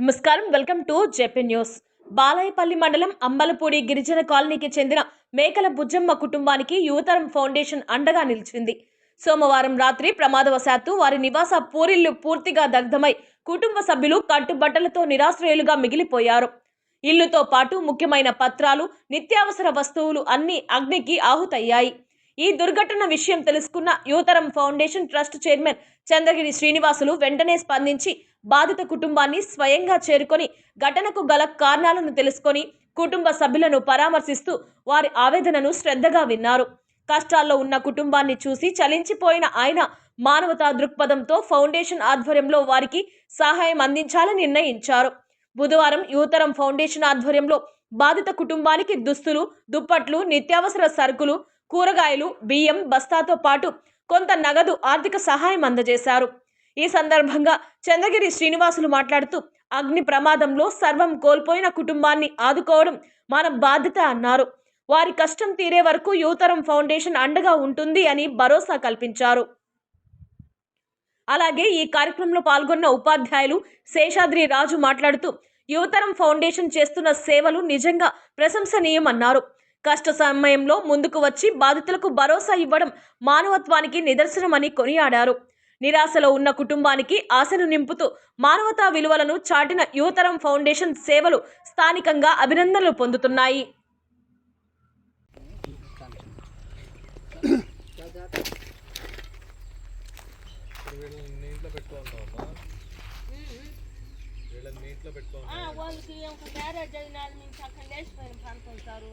నమస్కారం. Welcome to JP news. Balayapalli మండలం అంబలపూడి గిరిజన కాలనీకి చెందిన మేకల బుజ్జమ్మ కుటుంబానికి యువతరం ఫౌండేషన్ అండగా నిలిచింది. సోమవారం రాత్రి ప్రమాదవశాత్తు వారి నివాస పూరిళ్ళు పూర్తిగా దగ్ధమై కుటుంబ సభ్యులు కట్టుబట్టలతో నిరాశ్రయులుగా మిగిలిపోయారు. ఇల్లుతో పాటు ముఖ్యమైన పత్రాలు నిత్యావసర వస్తువులు అన్నీ అగ్నికి ఆహుతయ్యాయి. ఈ దుర్ఘటన విషయం తెలుసుకున్న Yuvatharam foundation trust chairman Chandragiri Srinivasulu వెంటనే స్పందించి బాధిత కుటుంబాన్ని స్వయంగా చేరుకొని ఘటనకు గల కారణాలను తెలుసుకొని కుటుంబ సభ్యులను పరామర్శిస్తూ వారి ఆవేదనను శ్రద్ధగా విన్నారు. కష్టాల్లో ఉన్న కుటుంబాన్ని చూసి చలించిపోయిన ఆయన మానవతా దృక్పథంతో ఫౌండేషన్ ఆధ్వర్యంలో వారికి సహాయం అందించాలని నిర్ణయించారు. బుధవారం యువతరం ఫౌండేషన్ ఆధ్వర్యంలో బాధిత కుటుంబానికి దుస్తులు దుప్పట్లు నిత్యావసర సరుకులు కూరగాయలు బియ్యం బస్తాతో పాటు కొంత నగదు ఆర్థిక సహాయం అందజేశారు. ఈ సందర్భంగా చంద్రగిరి శ్రీనివాసులు మాట్లాడుతూ అగ్ని ప్రమాదంలో సర్వం కోల్పోయిన కుటుంబాన్ని ఆదుకోవడం మన బాధ్యత అన్నారు. వారి కష్టం తీరే వరకు యువతరం ఫౌండేషన్ అండగా ఉంటుంది అని భరోసా కల్పించారు. అలాగే ఈ కార్యక్రమంలో పాల్గొన్న ఉపాధ్యాయులు శేషాద్రి రాజు మాట్లాడుతూ యువతరం ఫౌండేషన్ చేస్తున్న సేవలు నిజంగా ప్రశంసనీయమన్నారు. కష్ట సమయంలో ముందుకు వచ్చి బాధితులకు భరోసా ఇవ్వడం మానవత్వానికి నిదర్శనమని కొనియాడారు. నిరాశలో ఉన్న కుటుంబానికి ఆశను నింపుతూ మానవతా విలువలను చాటిన యువతరం ఫౌండేషన్ సేవలు స్థానికంగా అభినందనలు పొందుతున్నాయి. వాళ్ళకి ఒక మ్యారేజ్ అయిన నుంచి అక్కడ లేచిపోయిన ప్రాంతం సారు.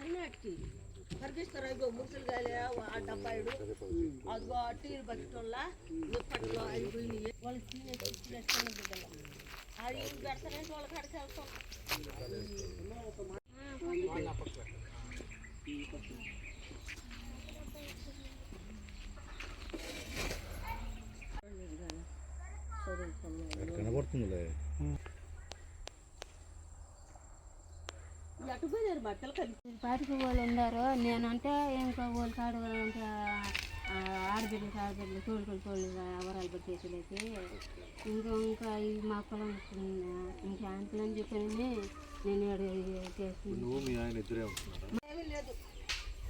అన్నిటికి పరిగిస్తారు అయ్యో ముసలి గాలి ఆ డబ్బాయిడు అదిగో టీలు బతిటోళ్ళ నిప్పట్లో అవి పోయినాయి వాళ్ళకి బిడ్డలు అది ఇవి పెడతానంటే వాళ్ళకి అడిగి వెళ్తాం? పాటికి వాళ్ళు ఉన్నారు నేనంటే ఇంకా వాళ్ళ కాడు ఇంకా ఆడబిడ్డలు ఆడబిడ్డలు తోడుకొని తోడు అవరాలు పెట్టేసి ఇంకా ఇంకా ఈ మా పొలం ఇంకా అంతలని చెప్పని నేను ఈడ చేసి నువ్వు మీ ఆయన ఇద్దరే ఉంటున్నారా ఏమీ లేదు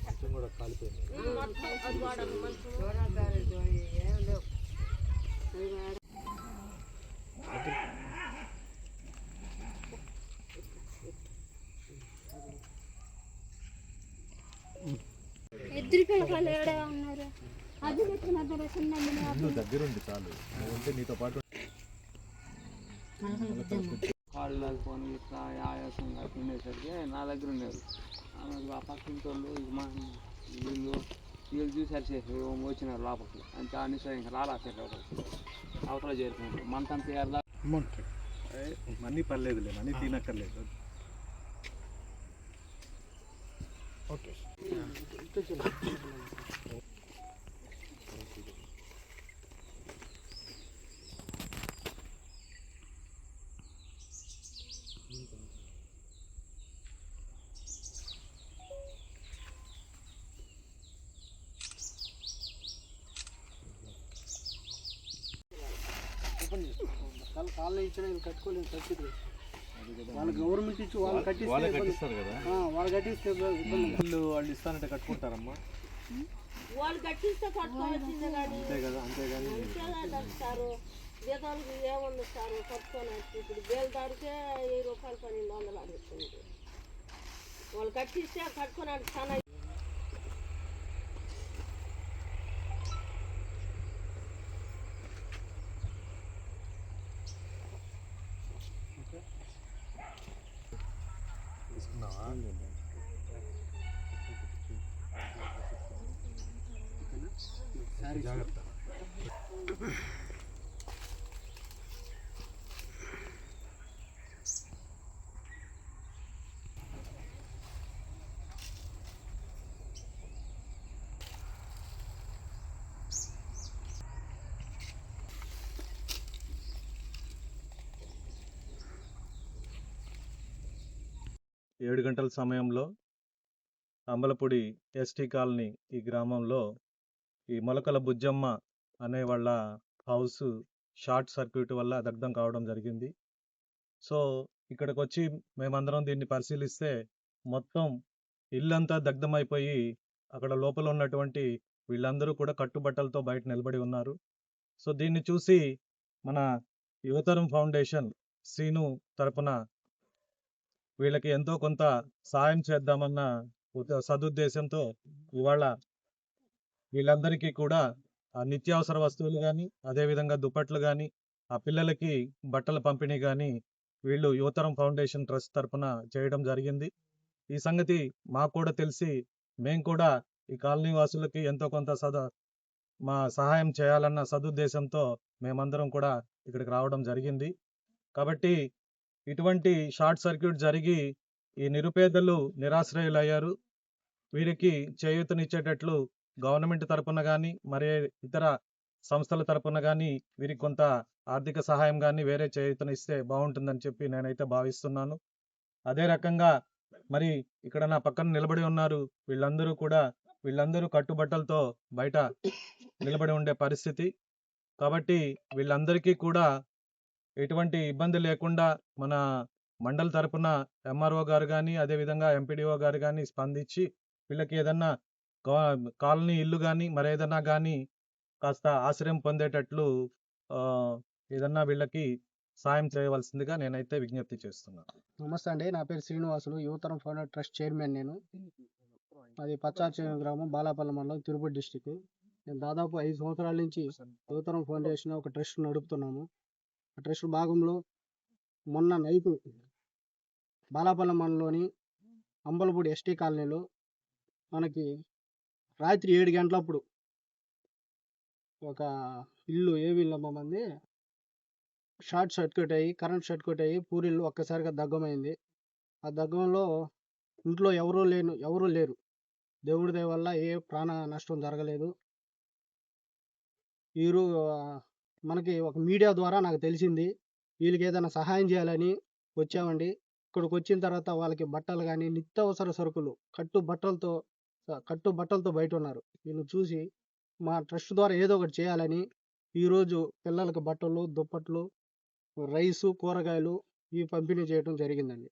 మొత్తం కూడా కాలిపోయింది మొత్తం అది వాడాలి మనుషులు ఇద్దరు పిల్లకాయలు ఏడే ఉన్నారు అది పెట్టిన చాలు ఉంటే నీతో పాటు ఇట్లా ఆయాసంగా ఉండేసరికి నా దగ్గర ఉన్నారు ఆమెకు ఆ పక్కింటి వాళ్ళు మా వీళ్ళు వీళ్ళు చూసారు చేసి వచ్చినారు లోపలికి అంతే అనిసరి ఇంకా రాలేసారు లోపలికి అవతల చేరుకున్నారు మంతంత మనీ పర్లేదులే మనీ తినక్కర్లేదు. ఓకే. కాళ్ళు ఇచ్చడం వీళ్ళు కట్టుకోలేని పరిస్థితి. వాళ్ళు గవర్నమెంట్ ఇచ్చి వాళ్ళు కట్టిస్తే వాళ్ళే ఇబ్బంది. కట్టిస్తారు కదా? ఆ, వాళ్ళు కట్టిస్తే ఇబ్బంది. వీళ్ళు వాళ్ళు ఇస్తానంటే కట్టుకుంటారమ్మా. వాళ్ళు కట్టిస్తే కట్టుకోవాల్సిందే కానీ అంతే కదా అంతేగాని సారు జీతాలకు ఏముంది సారు కట్టుకొని ఇప్పుడు బేల్దారికే వెయ్యి రూపాయలు పన్నెండు వందలు అడుగుతుంది. వాళ్ళు కట్టిస్తే కట్టుకోవడానికి చాలా జాగ్రత్త ఏడు గంటల సమయంలో అంబలపూడి ఎస్టీ కాలనీ ఈ గ్రామంలో ఈ మొలకల బుజ్జమ్మ అనే వాళ్ళ హౌస్ షార్ట్ సర్క్యూట్ వల్ల దగ్ధం కావడం జరిగింది. సో ఇక్కడికి వచ్చి మేమందరం దీన్ని పరిశీలిస్తే మొత్తం ఇల్లంతా దగ్ధమైపోయి అక్కడ లోపల ఉన్నటువంటి వీళ్ళందరూ కూడా కట్టుబట్టలతో బయట నిలబడి ఉన్నారు. సో దీన్ని చూసి మన యువతరం ఫౌండేషన్ శ్రీను తరపున వీళ్ళకి ఎంతో కొంత సాయం చేద్దామన్న సదుద్దేశంతో ఇవాళ వీళ్ళందరికీ కూడా ఆ నిత్యావసర వస్తువులు కానీ అదేవిధంగా దుప్పట్లు కానీ ఆ పిల్లలకి బట్టల పంపిణీ కానీ వీళ్ళు యువతరం ఫౌండేషన్ ట్రస్ట్ తరఫున చేయడం జరిగింది. ఈ సంగతి మాకు కూడా తెలిసి మేము కూడా ఈ కాలనీ వాసులకి ఎంతో కొంత సద మా సహాయం చేయాలన్న సదుద్దేశంతో మేమందరం కూడా ఇక్కడికి రావడం జరిగింది. కాబట్టి ఇటువంటి షార్ట్ సర్క్యూట్ జరిగి ఈ నిరుపేదలు నిరాశ్రయులయ్యారు. వీరికి చేయూతనిచ్చేటట్లు గవర్నమెంట్ తరపున కానీ మరి ఇతర సంస్థల తరపున కానీ వీరికి కొంత ఆర్థిక సహాయం కానీ వేరే చేయూతనిస్తే బాగుంటుందని చెప్పి నేనైతే భావిస్తున్నాను. అదే రకంగా మరి ఇక్కడ నా పక్కన నిలబడి ఉన్నారు వీళ్ళందరూ కూడా వీళ్ళందరూ కట్టుబట్టలతో బయట నిలబడి ఉండే పరిస్థితి. కాబట్టి వీళ్ళందరికీ కూడా ఎటువంటి ఇబ్బంది లేకుండా మన మండల్ తరపున ఎంఆర్ఓ గారు కానీ అదేవిధంగా ఎంపీడీఓ గారు కానీ స్పందించి వీళ్ళకి ఏదన్నా కాలనీ ఇల్లు కానీ మరేదన్నా కానీ కాస్త ఆశ్రయం పొందేటట్లు ఏదన్నా వీళ్ళకి సాయం చేయవలసిందిగా నేనైతే విజ్ఞప్తి చేస్తున్నాను. నమస్తే అండి. నా పేరు శ్రీనివాసులు. యువతరం ఫౌండర్ ట్రస్ట్ చైర్మన్ నేను. అది పచ్చాచి గ్రామం బాలాపల్లి మండలం తిరుపతి డిస్టిక్ నేను దాదాపు ఐదు సంవత్సరాల నుంచి యువతరం ఫౌండేషన్ ఒక ట్రస్ట్ నడుపుతున్నాము. ట్రస్ట్ భాగంలో మొన్న నైట్ బాలాపల్లం మండలంలోని అంబలపూడి ఎస్టీ కాలనీలో మనకి రాత్రి ఏడు గంటలప్పుడు ఒక ఇల్లు ఏ ఇల్లు మంది? షార్ట్ సర్క్యూట్ అయ్యి కరెంట్ సర్క్యూట్ అయ్యి పూరిల్లు ఒక్కసారిగా దగ్గమైంది ఆ దగ్గంలో ఇంట్లో ఎవరూ లేను ఎవరూ లేరు. దేవుడి దయ వల్ల ఏ ప్రాణ నష్టం జరగలేదు. వీరు మనకి ఒక మీడియా ద్వారా నాకు తెలిసింది. వీళ్ళకి ఏదైనా సహాయం చేయాలని వచ్చామండి. ఇక్కడికి వచ్చిన తర్వాత వాళ్ళకి బట్టలు కానీ నిత్యావసర సరుకులు కట్టు బట్టలతో కట్టు బట్టలతో బయట ఉన్నారు వీళ్ళు చూసి మా ట్రస్ట్ ద్వారా ఏదో ఒకటి చేయాలని ఈరోజు పిల్లలకి బట్టలు దుప్పట్లు రైసు కూరగాయలు ఇవి పంపిణీ చేయడం జరిగిందండి.